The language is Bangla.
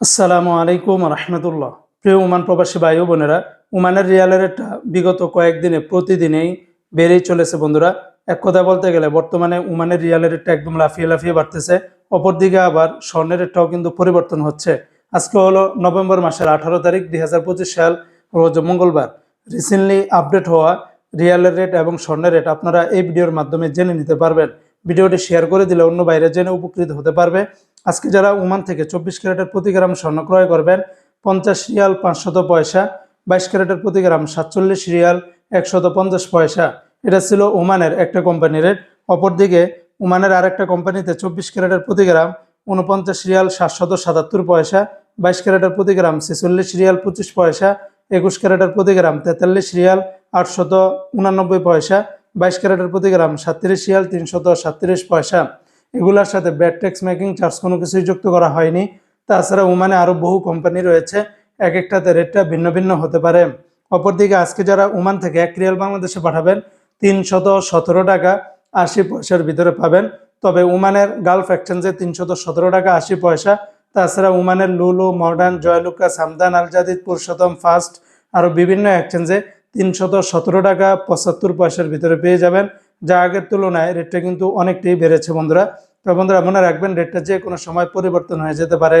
আসসালামু আলাইকুম রহমতুল্লাহ। প্রিয় উমান প্রবাসী ভাই বোনেরা, উমানের রিয়ালের রেটটা বিগত কয়েকদিনে, প্রতিদিনেই বেড়েই চলেছে বন্ধুরা। এক কথা বলতে গেলে, বর্তমানে উমানের রিয়ালের রেটটা একদম লাফিয়ে লাফিয়ে বাড়তেছে। অপরদিকে আবার স্বর্ণের রেটটাও কিন্তু পরিবর্তন হচ্ছে। আজকে হলো নভেম্বর মাসের আঠারো তারিখ, দুই হাজার পঁচিশ সাল, রোজ মঙ্গলবার। রিসেন্টলি আপডেট হওয়া রিয়ালের রেট এবং স্বর্ণের রেট আপনারা এই ভিডিওর মাধ্যমে জেনে নিতে পারবেন। ভিডিওটি শেয়ার করে দিলে অন্য বাইরে জেনে উপকৃত হতে পারবে। আজকে যারা ওমান থেকে চব্বিশ ক্যারেটের প্রতি গ্রাম স্বর্ণ ক্রয় করবেন, পঞ্চাশ রিয়াল পাঁচশত পয়সা, বাইশ ক্যারেটের প্রতি গ্রাম সাতচল্লিশ রিয়াল একশত পঞ্চাশ পয়সা। এটা ছিল ওমানের একটা কোম্পানির রেট। অপরদিকে ওমানের আরেকটা কোম্পানিতে চব্বিশ ক্যারেটের প্রতি গ্রাম উনপঞ্চাশ রিয়াল সাতশত সাতাত্তর পয়সা, বাইশ ক্যারেটের প্রতি গ্রাম ছেচল্লিশ রিয়াল পঁচিশ পয়সা, একুশ ক্যারেটের প্রতি গ্রাম তেতাল্লিশ রিয়াল আটশত উনানব্বই পয়সা, বাইশ ক্যারেটের প্রতি গ্রাম সাতত্রিশ রিয়াল তিনশত সাতত্রিশ পয়সা। এগুলোর সাথে ব্যাড ট্যাক্স মেকিং চার্জ কোনো কিছুই যুক্ত করা হয়নি। তাছাড়া ওমানে আরও বহু কোম্পানি রয়েছে, এক একটাতে রেটটা ভিন্ন ভিন্ন হতে পারে। অপরদিকে আজকে যারা ওমান থেকে এক রিয়াল বাংলাদেশে পাঠাবেন, তিনশত সতেরো টাকা আশি পয়সার ভিতরে পাবেন। তবে ওমানের গালফ এক্সচেঞ্জে তিনশত সতেরো টাকা আশি পয়সা। তাছাড়া ওমানের লুলু মডার্ন জয়লুকা সামদান আল জাদিদ পুরুষোত্তম ফাস্ট আরও বিভিন্ন এক্সচেঞ্জে তিনশত সতেরো টাকা পঁচাত্তর পয়সার ভিতরে পেয়ে যাবেন। যা আগের তুলনায় রেটটা কিন্তু অনেকটাই বেড়েছে বন্ধুরা। তো বন্ধুরা মনে রাখবেন রেটটা যে কোনো সময় পরিবর্তন হয়ে যেতে পারে।